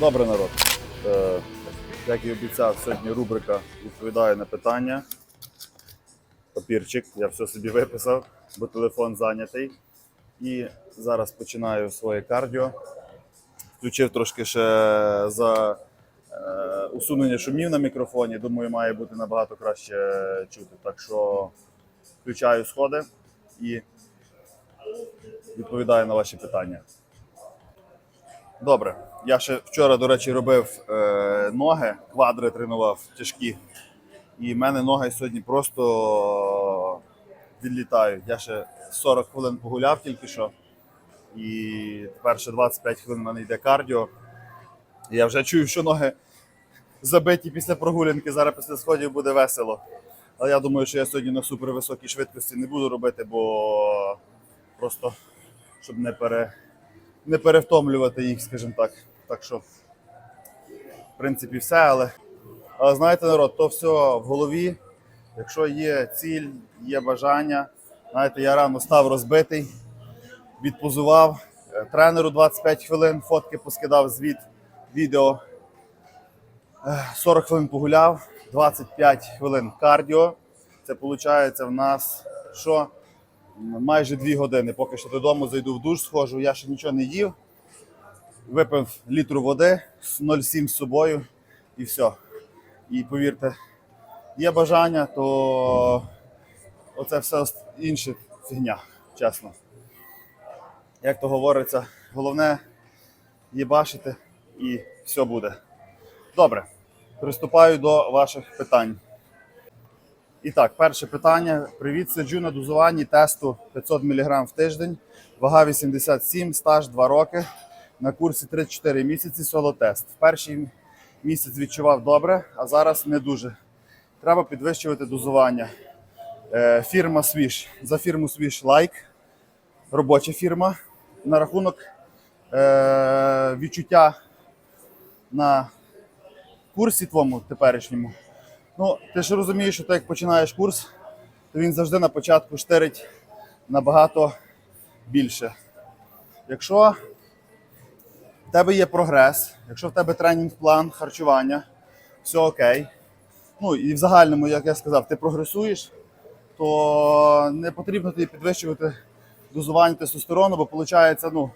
Добре, народ. Е, як і обіцяв, сьогодні рубрика відповідає на питання. Папірчик, я все собі виписав, бо телефон зайнятий. І зараз починаю своє кардіо. Включив трошки ще за е, усунення шумів на мікрофоні. Думаю, має бути набагато краще чути. Так що включаю сходи і відповідаю на ваші питання. Добре. Я ще вчора, до речі, робив е, ноги, квадри тренував тяжкі. І в мене ноги сьогодні просто відлітають. Я ще 40 хвилин погуляв тільки що. І тепер ще 25 хвилин в мене йде кардіо. Я вже чую, що ноги забиті після прогулянки. Зараз після сходів буде весело. Але я думаю, що я сьогодні на супервисокій швидкості не буду робити, бо просто щоб не пере не перевтомлювати їх, скажімо так. Так що, в принципі, все, але, але знаєте, народ, то все в голові. Якщо є ціль, є бажання. Знаєте, я рано став розбитий, відпозував. Е, Тренеру 25 хвилин, фотки поскидав звіт, відео. Е, 40 хвилин погуляв, 25 хвилин кардіо. Це виходить в нас що? Майже дві години. Поки що додому зайду в душ, схожу, я ще нічого не їв. Випив літру води, 0,7 з собою і все. І повірте, є бажання, то оце все інше фігня, чесно. Як то говориться, головне їбашити і все буде. Добре, приступаю до ваших питань. І так, перше питання. Привіт, сиджу на дозуванні тесту 500 мг в тиждень, вага 87, стаж 2 роки. На курсі 3-4 місяці соло-тест. В перший місяць відчував добре, а зараз не дуже. Треба підвищувати дозування. Е, фірма Swish. За фірму Swish лайк. Робоча фірма. На рахунок е, відчуття на курсі твоєму теперішньому. Ну, ти ж розумієш, що ти як починаєш курс, то він завжди на початку штирить набагато більше. Якщо в тебе є прогрес, якщо в тебе тренінг-план харчування, все окей. Ну і в загальному, як я сказав, ти прогресуєш, то не потрібно тобі підвищувати дозування тестостерону, бо виходить, ну,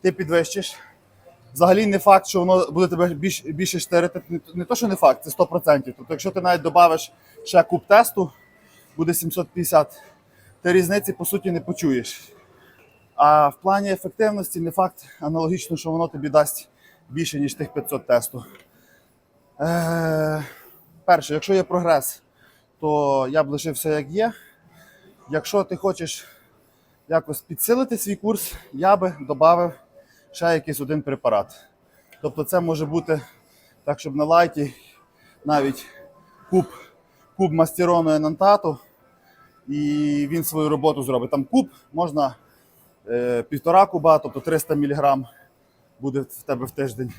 ти підвищиш. Взагалі не факт, що воно буде тебе більш, більше штирити. Не, то, що не факт, це 100%. Тобто, якщо ти навіть додавиш ще куб тесту, буде 750, ти різниці по суті не почуєш. А в плані ефективності не факт аналогічно, що воно тобі дасть більше, ніж тих 500 тесту. Е, перше, якщо є прогрес, то я б лишився як є. Якщо ти хочеш якось підсилити свій курс, я би додав ще якийсь один препарат. Тобто це може бути так, щоб на лайті навіть куб, куб мастерону енантату, і він свою роботу зробить. Там куб можна е, півтора куба, тобто 300 мг буде в тебе в тиждень.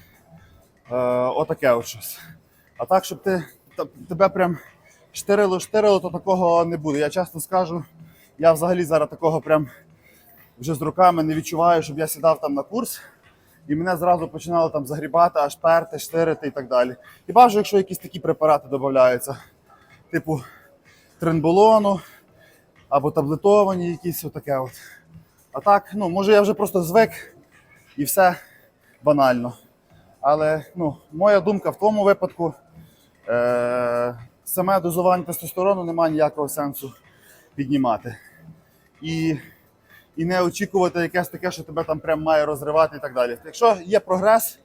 Е, отаке от щось. А так, щоб ти, тебе прям штирило-штирило, то такого не буде. Я часто скажу, я взагалі зараз такого прям вже з роками не відчуваю, щоб я сідав там на курс, і мене зразу починало там загрібати, аж перти, штирити і так далі. Хіба ж, якщо якісь такі препарати додаються, типу тренболону або таблетовані якісь отаке от. А так, ну, може я вже просто звик і все банально. Але ну, моя думка в тому випадку, е- саме дозування тестостерону немає ніякого сенсу піднімати. І і не очікувати якесь таке, що тебе там прям має розривати і так далі. Якщо є прогрес,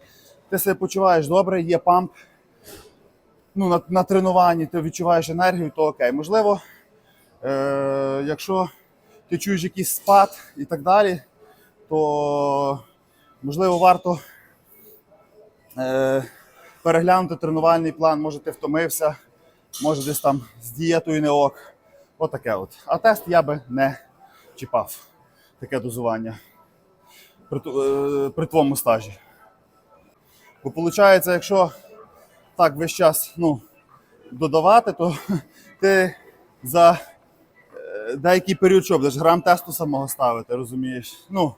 ти себе почуваєш добре, є памп, ну, на, на тренуванні ти відчуваєш енергію, то окей. Можливо, е, якщо ти чуєш якийсь спад і так далі, то можливо варто е, переглянути тренувальний план, може ти втомився, може десь там з дієтою не ок. Отаке от. А тест я би не чіпав таке дозування при, е, при твоєму стажі. Бо виходить, якщо так весь час ну, додавати, то ти за е, деякий період що будеш грам тесту самого ставити, розумієш? Ну,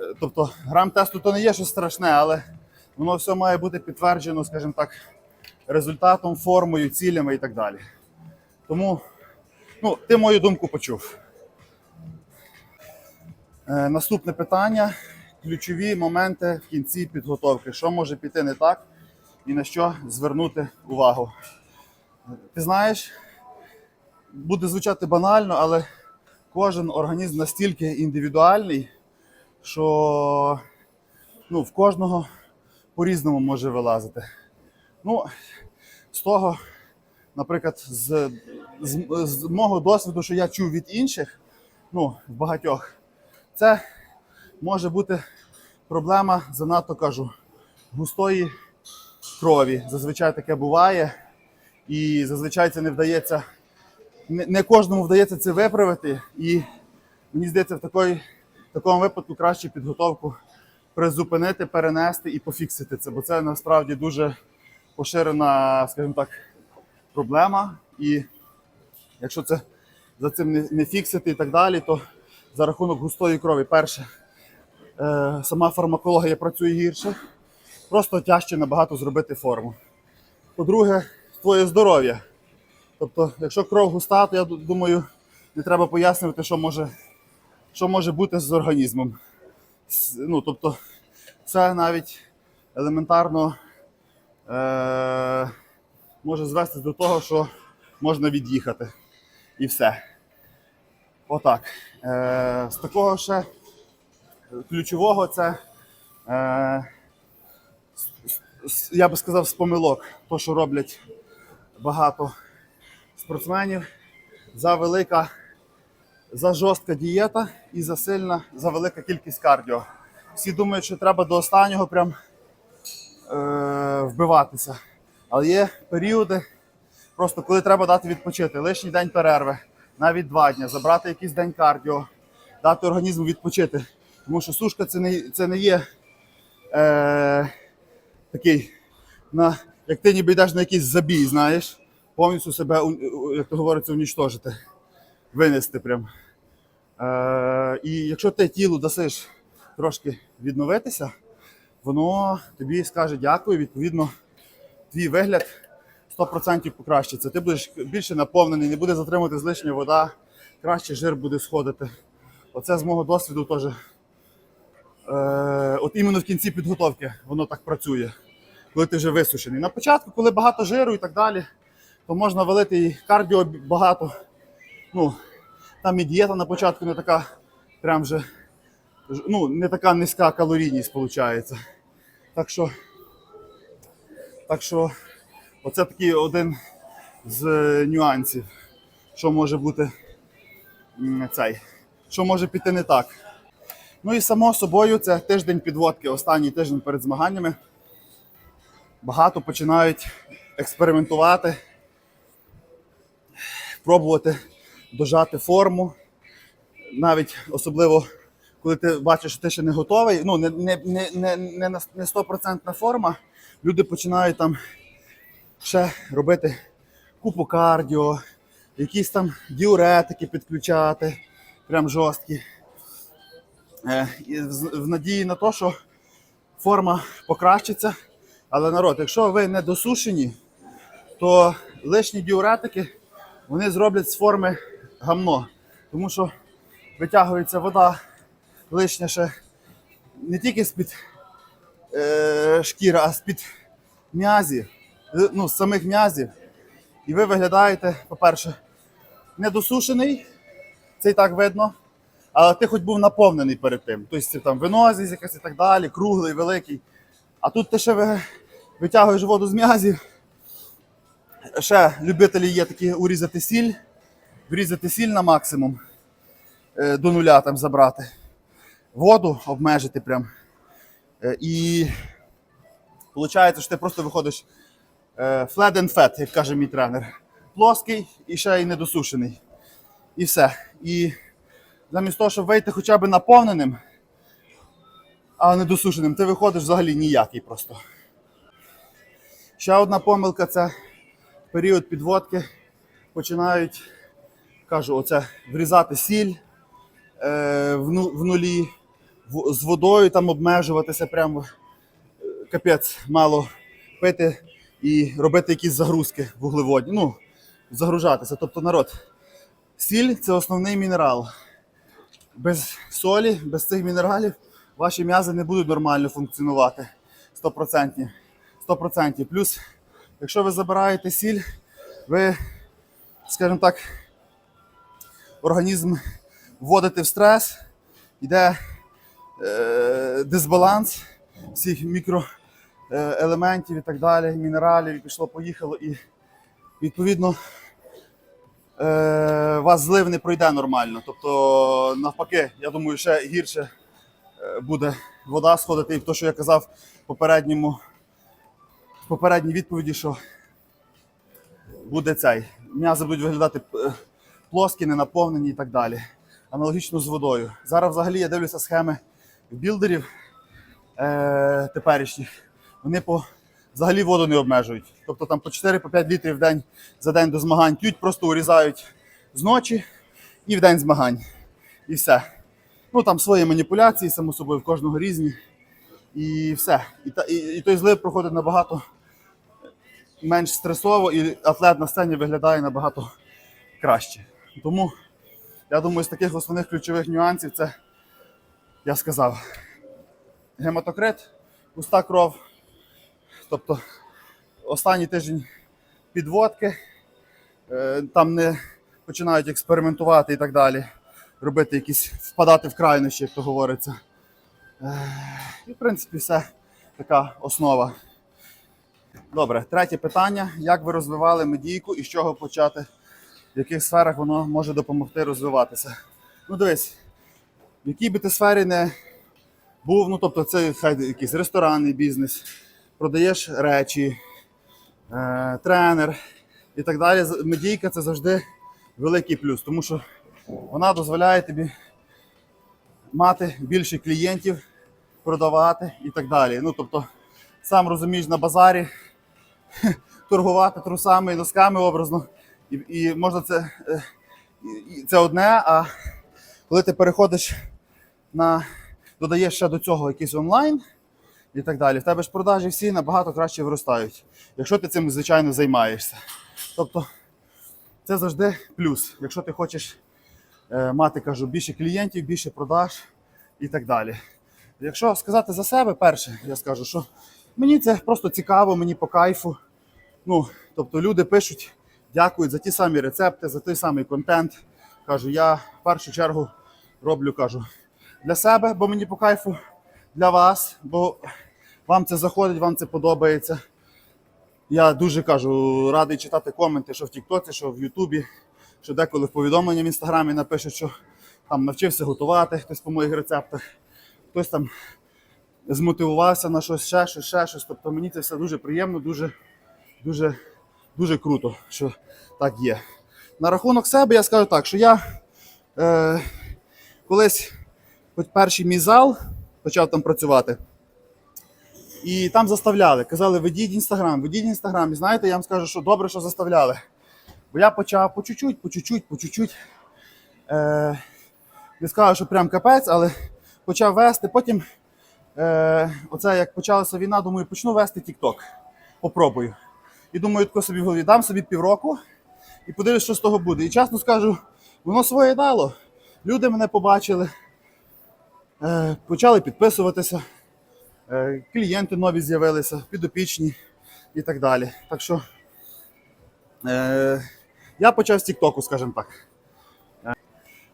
е, тобто грам тесту то не є щось страшне, але Воно все має бути підтверджено, скажімо так, результатом, формою, цілями і так далі. Тому ну, ти мою думку почув. Е, наступне питання: ключові моменти в кінці підготовки. Що може піти не так і на що звернути увагу? Ти знаєш, буде звучати банально, але кожен організм настільки індивідуальний, що ну, в кожного по-різному може вилазити. Ну, з того, наприклад, з, з, з мого досвіду, що я чув від інших, ну, в багатьох, це може бути проблема, занадто кажу, густої крові. Зазвичай таке буває, і зазвичай це не вдається, не, кожному вдається це виправити. І мені здається, в, такої, такому випадку краще підготовку призупинити, перенести і пофіксити це, бо це насправді дуже поширена, скажімо так, проблема. І якщо це за цим не фіксити і так далі, то за рахунок густої крові, перше, е, сама фармакологія працює гірше, просто тяжче набагато зробити форму. По-друге, твоє здоров'я. Тобто, якщо кров густа, то я думаю, не треба пояснювати, що може, що може бути з організмом. Ну, тобто, це навіть елементарно е- може звестись до того, що можна від'їхати. І все. Отак. Е- з такого ще ключового це. Е- я би сказав, з помилок, то, що роблять багато спортсменів, за велика, за жорстка дієта і за сильна, за велика кількість кардіо. Всі думають, що треба до останнього прям е, вбиватися. Але є періоди, просто коли треба дати відпочити, лишній день перерви, навіть два дні, забрати якийсь день кардіо, дати організму відпочити. Тому що сушка це не, це не є е, такий, на, як ти ніби йдеш на якийсь забій, знаєш, повністю себе, як то говориться, унічтожити, винести прям. Е, і якщо ти тілу дасиш трошки відновитися, воно тобі скаже дякую, відповідно, твій вигляд 100% покращиться. Ти будеш більше наповнений, не буде затримувати лишня вода, краще жир буде сходити. Оце з мого досвіду теж. Е, от іменно в кінці підготовки воно так працює, коли ти вже висушений. На початку, коли багато жиру і так далі, то можна валити і кардіо багато. Ну, там і дієта на початку не така, прям вже, ну, не така низька калорійність виходить. Так що, так що, оце такий один з е, нюансів, що може бути цей, що може піти не так. Ну і само собою це тиждень підводки, останній тиждень перед змаганнями. Багато починають експериментувати, пробувати дожати форму. Навіть особливо, коли ти бачиш, що ти ще не готовий, ну не, не, не, не, не, не 100% форма, люди починають там ще робити купу кардіо, якісь там діуретики підключати, прям жорсткі. Е, в надії на те, що форма покращиться. Але народ, якщо ви не досушені, то лишні діуретики вони зроблять з форми гамно. Тому що витягується вода лишня ще не тільки з-під е, шкіри, а з-під м'язів, ну, з самих м'язів. І ви виглядаєте, по-перше, недосушений, це і так видно. Але ти хоч був наповнений перед тим. Тобто там венозість якась і так далі, круглий, великий. А тут ти ще ви- витягуєш воду з м'язів. Ще любителі є такі урізати сіль, врізати сіль на максимум, е, до нуля там забрати. Воду обмежити прям. Е, І виходить, що ти просто виходиш е, flat and fat, як каже мій тренер. Плоский і ще й недосушений. І все. І замість того, щоб вийти хоча б наповненим, а недосушеним, ти виходиш взагалі ніякий просто. Ще одна помилка це період підводки починають, кажу, оце врізати сіль е, в, ну- в нулі, в- з водою там обмежуватися прямо. капець мало пити і робити якісь загрузки вуглеводні. Ну, загружатися. Тобто, народ, сіль це основний мінерал. Без солі, без цих мінералів ваші м'язи не будуть нормально функціонувати. 100%. 100%. Плюс, якщо ви забираєте сіль, ви, скажімо так, організм вводите в стрес, йде е, дисбаланс всіх мікроелементів і так далі, мінералів, і пішло, поїхало, і відповідно е, вас злив не пройде нормально. Тобто, навпаки, я думаю, ще гірше е, буде вода сходити. І то, що я казав в попередньому, в попередній відповіді, що буде цей. М'язи будуть виглядати е, плоскі, ненаповнені і так далі. Аналогічно з водою. Зараз взагалі я дивлюся схеми білдерів е, теперішніх. Вони по взагалі воду не обмежують. Тобто там по 4-5 літрів в день за день до змагань п'ють, просто урізають з ночі і в день змагань. І все. Ну там свої маніпуляції, само собою, в кожного різні. І все. І, та, і, і той злив проходить набагато менш стресово, і атлет на сцені виглядає набагато краще. Тому я думаю, з таких основних ключових нюансів це я сказав. Гематокрит, пуста кров. Тобто останній тиждень підводки, е, там не починають експериментувати і так далі, робити якісь, впадати в крайнощі, як то говориться. Е, І, в принципі, все така основа. Добре, третє питання. Як ви розвивали медійку і з чого почати? В яких сферах воно може допомогти розвиватися? Ну, дивись, в якій би ти сфері не був, ну тобто це хай якийсь ресторанний бізнес, продаєш речі, е, тренер і так далі. Медійка це завжди великий плюс, тому що вона дозволяє тобі мати більше клієнтів, продавати і так далі. Ну, тобто, сам розумієш на базарі торгувати трусами і носками образно. І, і можна це, е, і- це одне, а коли ти переходиш на додаєш ще до цього якийсь онлайн і так далі, в тебе ж продажі всі набагато краще виростають, якщо ти цим звичайно займаєшся. Тобто це завжди плюс, якщо ти хочеш е, мати, кажу, більше клієнтів, більше продаж і так далі. Якщо сказати за себе, перше, я скажу, що мені це просто цікаво, мені по кайфу. Ну, тобто люди пишуть, дякують за ті самі рецепти, за той самий контент. Кажу, я в першу чергу роблю, кажу, для себе, бо мені по кайфу, для вас, бо вам це заходить, вам це подобається. Я дуже кажу, радий читати коменти, що в Тіктоці, що в Ютубі, що деколи в повідомленні в інстаграмі напишуть, що там навчився готувати хтось по моїх рецептах, хтось там змотивувався на щось, ще щось, ще щось. Тобто мені це все дуже приємно, дуже, дуже, дуже круто, що так є. На рахунок себе я скажу так, що я е, колись хоч перший мій зал почав там працювати. І там заставляли. Казали, ведіть інстаграм, ведіть інстаграм. І знаєте, я вам скажу, що добре, що заставляли. Бо я почав по чуть-чуть, по чуть-чуть, по чуть-чуть. Е, не скажу, що прям капець, але почав вести. Потім, е, оце як почалася війна, думаю, почну вести TikTok. Попробую. І думаю, тако собі в голові дам собі півроку і подивлюсь, що з того буде. І чесно скажу, воно своє дало. Люди мене побачили, е, почали підписуватися, клієнти нові з'явилися, підопічні і так далі. Так що е, я почав з Тіктоку, скажімо так. Е,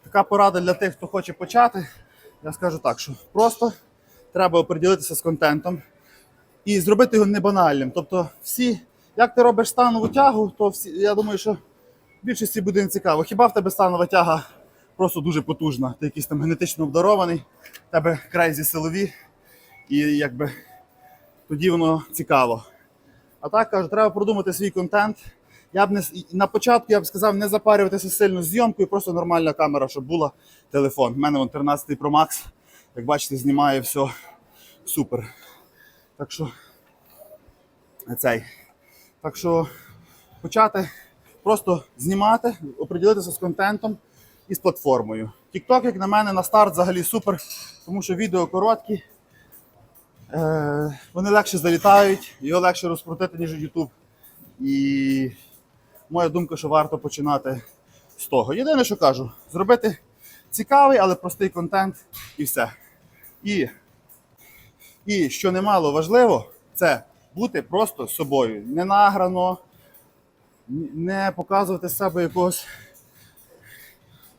така порада для тих, хто хоче почати. Я скажу так, що просто треба оприділитися з контентом і зробити його не банальним. Тобто, всі, як ти робиш станову тягу, то всі, я думаю, що більшості буде не цікаво. Хіба в тебе станова тяга просто дуже потужна, ти якийсь там генетично обдарований, в тебе крейзі силові, і якби тоді воно цікаво. А так кажу, треба продумати свій контент. Я б не на початку я б сказав не запарюватися сильно зйомкою, просто нормальна камера, щоб була телефон. У мене вон 13 Pro Max, як бачите, знімає все супер. Так що цей. Так що почати просто знімати, оприділитися з контентом і з платформою. TikTok, як на мене, на старт взагалі супер, тому що відео короткі. Е, вони легше залітають, його легше розкрутити, ніж YouTube. І моя думка, що варто починати з того. Єдине, що кажу, зробити цікавий, але простий контент і все. І, і що немало важливо, це бути просто собою. Не награно, не показувати з себе якогось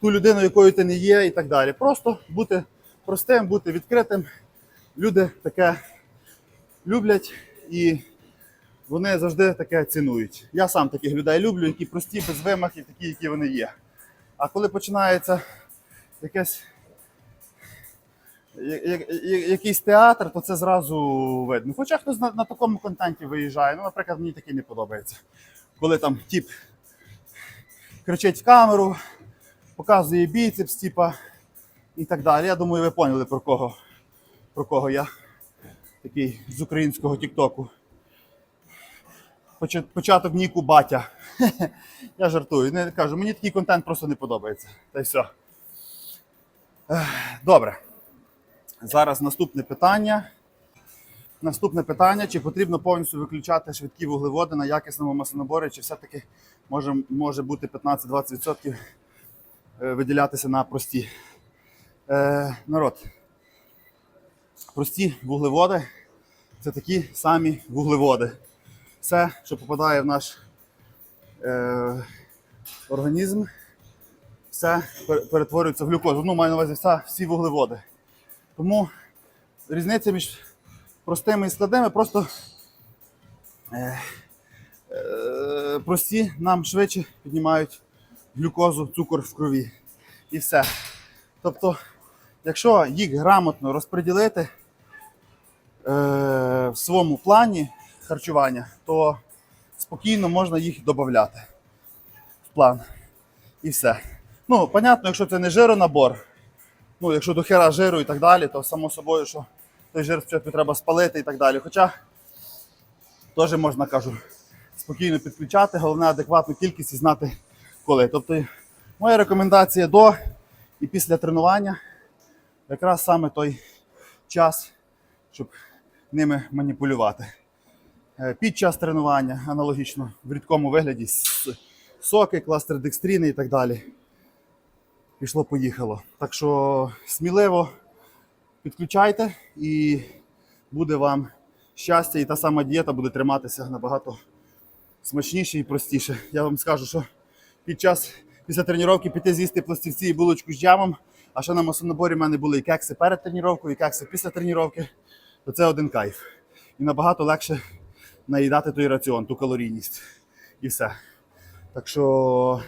ту людину, якою ти не є, і так далі. Просто бути простим, бути відкритим. Люди таке люблять і вони завжди таке цінують. Я сам таких людей люблю, які прості, без вимахів, такі, які вони є. А коли починається якесь, я- я- якийсь театр, то це зразу видно. Хоча хтось на, на такому контенті виїжджає. Ну, наприклад, мені такий не подобається. Коли там тіп кричить в камеру, показує біцепс, типа, і так далі. Я думаю, ви поняли про кого, про кого я. Такий з українського Тіктоку. Початок Ніку батя. Я жартую. Не кажу, мені такий контент просто не подобається. Та й все. Добре. Зараз наступне питання. Наступне питання: чи потрібно повністю виключати швидкі вуглеводи на якісному маслонаборі, чи все-таки може, може бути 15-20% е, виділятися на прості? Е, народ. Прості вуглеводи це такі самі вуглеводи. Все, що попадає в наш е, організм, все перетворюється в глюкозу. Ну, маю на увазі вся, всі вуглеводи. Тому різниця між простими і складними просто е, е, прості нам швидше піднімають глюкозу, цукор в крові. І все. Тобто, якщо їх грамотно розподілити в своєму плані харчування, то спокійно можна їх додати в план. І все. Ну, понятно, якщо це не жиронабор, ну, якщо до хера жиру і так далі, то само собою, що той жир спочатку треба спалити і так далі. Хоча теж можна, кажу, спокійно підключати, головне адекватну кількість і знати коли. Тобто, моя рекомендація до і після тренування якраз саме той час, щоб ними маніпулювати. Е, Під час тренування аналогічно в рідкому вигляді соки, кластер декстріни і так далі. Пішло, поїхало. Так що сміливо підключайте і буде вам щастя, і та сама дієта буде триматися набагато смачніше і простіше. Я вам скажу, що під час після тренування піти з'їсти пластівці і булочку з джемом, а ще на маслонаборі в мене були і кекси перед тренуванням, і кекси після тренування, то це один кайф. І набагато легше наїдати той раціон, ту калорійність. І все. Так що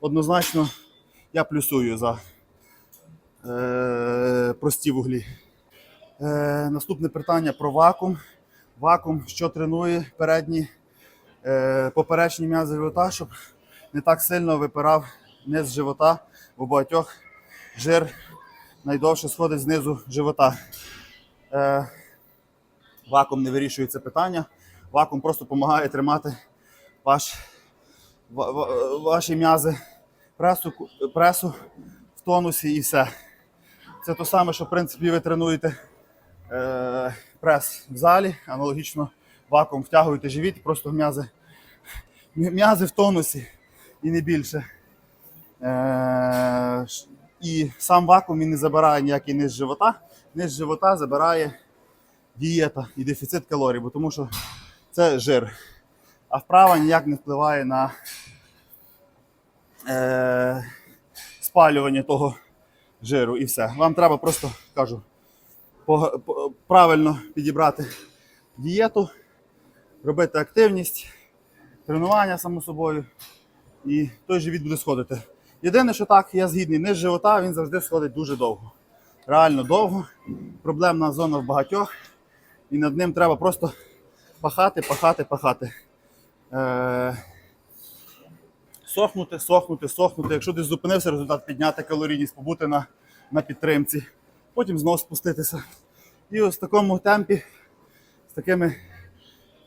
однозначно я плюсую за е, прості вуглі. Е, наступне питання про вакуум. Вакуум, що тренує передні е, поперечні м'язи живота, щоб не так сильно випирав низ живота, у багатьох жир найдовше сходить знизу живота. Е, вакуум не вирішує це питання. Вакуум просто допомагає тримати ваш, ва- ва- ваші м'язи пресу, пресу в тонусі і все. Це те саме, що в принципі ви тренуєте е, прес в залі, аналогічно вакуум втягуєте живіт, просто м'язи, м'язи в тонусі і не більше. Е, і сам вакуум він не забирає ніякий низ живота. Низ живота забирає дієта і дефіцит калорій, бо тому що це жир. А вправа ніяк не впливає на е, спалювання того жиру і все. Вам треба просто кажу, пога- по- правильно підібрати дієту, робити активність, тренування само собою, і той живіт буде сходити. Єдине, що так, я згідний, низ живота він завжди сходить дуже довго. Реально довго. Проблемна зона в багатьох. І над ним треба просто пахати, пахати, пахати. Е- сохнути, сохнути, сохнути. Якщо десь зупинився, результат підняти калорійність, побути на, на підтримці, потім знову спуститися. І ось в такому темпі, з такими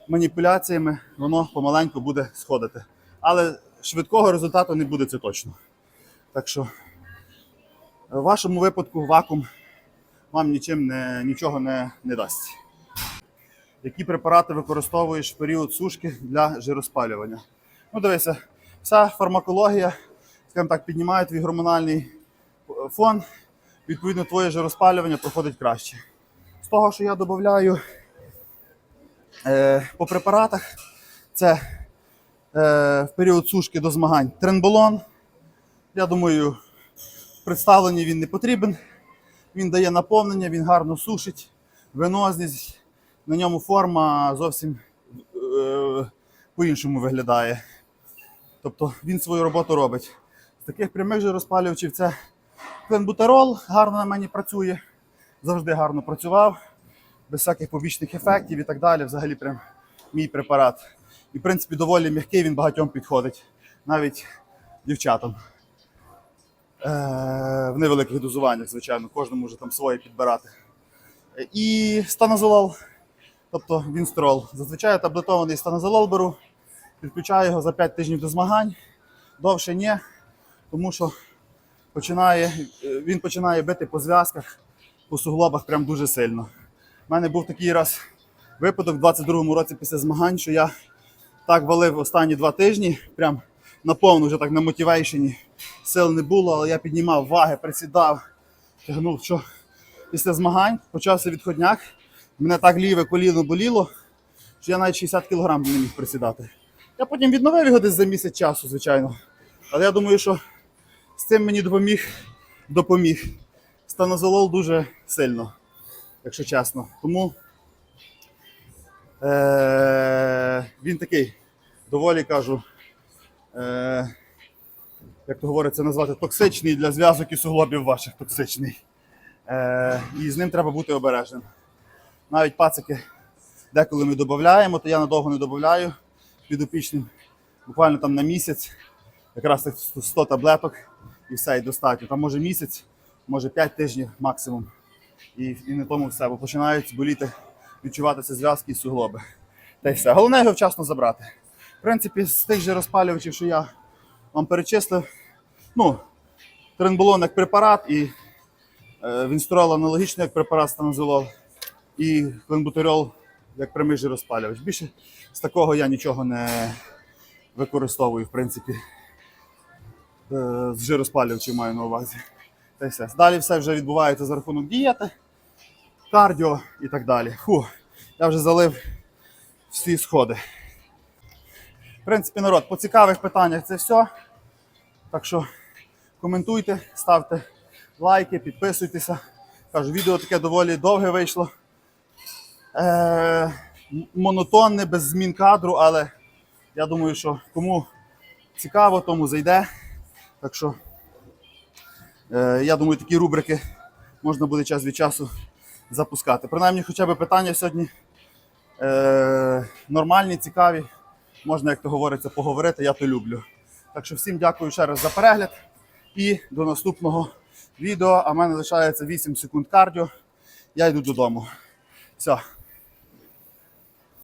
маніпуляціями, воно помаленьку буде сходити. Але швидкого результату не буде це точно. Так що в вашому випадку вакуум вам нічим не, нічого не, не дасть. які препарати використовуєш в період сушки для жироспалювання. Ну, дивися, вся фармакологія, скажімо так, піднімає твій гормональний фон, відповідно, твоє жироспалювання проходить краще. З того, що я додаю е, по препаратах, це е, в період сушки до змагань тренболон. Я думаю, представленні він не потрібен. Він дає наповнення, він гарно сушить, венозність. На ньому форма зовсім е, по-іншому виглядає. Тобто він свою роботу робить. З таких прямих же розпалювачів це кленбутерол, гарно на мені працює, завжди гарно працював, без всяких побічних ефектів і так далі. Взагалі, прям мій препарат. І, в принципі, доволі м'який, він багатьом підходить, навіть дівчатам. Е, в невеликих дозуваннях, звичайно, кожному може там своє підбирати. І станозолол, тобто вінстрол. Зазвичай таблетований станозолол беру, підключаю його за 5 тижнів до змагань. Довше ні, тому що починає, він починає бити по зв'язках, по суглобах прям дуже сильно. У мене був такий раз випадок в 22-му році після змагань, що я так валив останні два тижні, прям наповну вже так на мотивейшені. Сил не було, але я піднімав ваги, присідав, тягнув. Що після змагань почався відходняк. Мене так ліве коліно боліло, що я навіть 60 кг не міг присідати. Я потім відновив його десь за місяць часу, звичайно. Але я думаю, що з цим мені допоміг, допоміг. Станозолол дуже сильно, якщо чесно. Тому е- він такий, доволі кажу, е- як то говориться, назвати токсичний для зв'язок і суглобів ваших токсичний. Е- і з ним треба бути обережним. Навіть пацики, деколи ми додаємо, то я надовго не додаю підопічним, буквально там на місяць, якраз так 100 таблеток і все, і достатньо. Там може місяць, може 5 тижнів максимум. І, і на тому все, бо починають боліти, відчуватися зв'язки і суглоби. Та й все. Головне його вчасно забрати. В принципі, з тих же розпалювачів, що я вам перечислив, ну, тренболон як препарат і е, вінстрол аналогічно як препарат станозолол і кленбутерол як прямий жироспалювач. Більше з такого я нічого не використовую, в принципі. Е, З жироспалювачів маю на увазі. Та й все. Далі все вже відбувається за рахунок дієти, кардіо і так далі. Фу, я вже залив всі сходи. В принципі, народ, по цікавих питаннях це все. Так що коментуйте, ставте лайки, підписуйтеся. Кажу, відео таке доволі довге вийшло. Е, монотонне, без змін кадру, але я думаю, що кому цікаво, тому зайде. Так що е, я думаю, такі рубрики можна буде час від часу запускати. Принаймні, хоча б питання сьогодні е, нормальні, цікаві. Можна, як то говориться, поговорити, я то люблю. Так що всім дякую ще раз за перегляд і до наступного відео. А в мене лишається 8 секунд кардіо. Я йду додому. Все.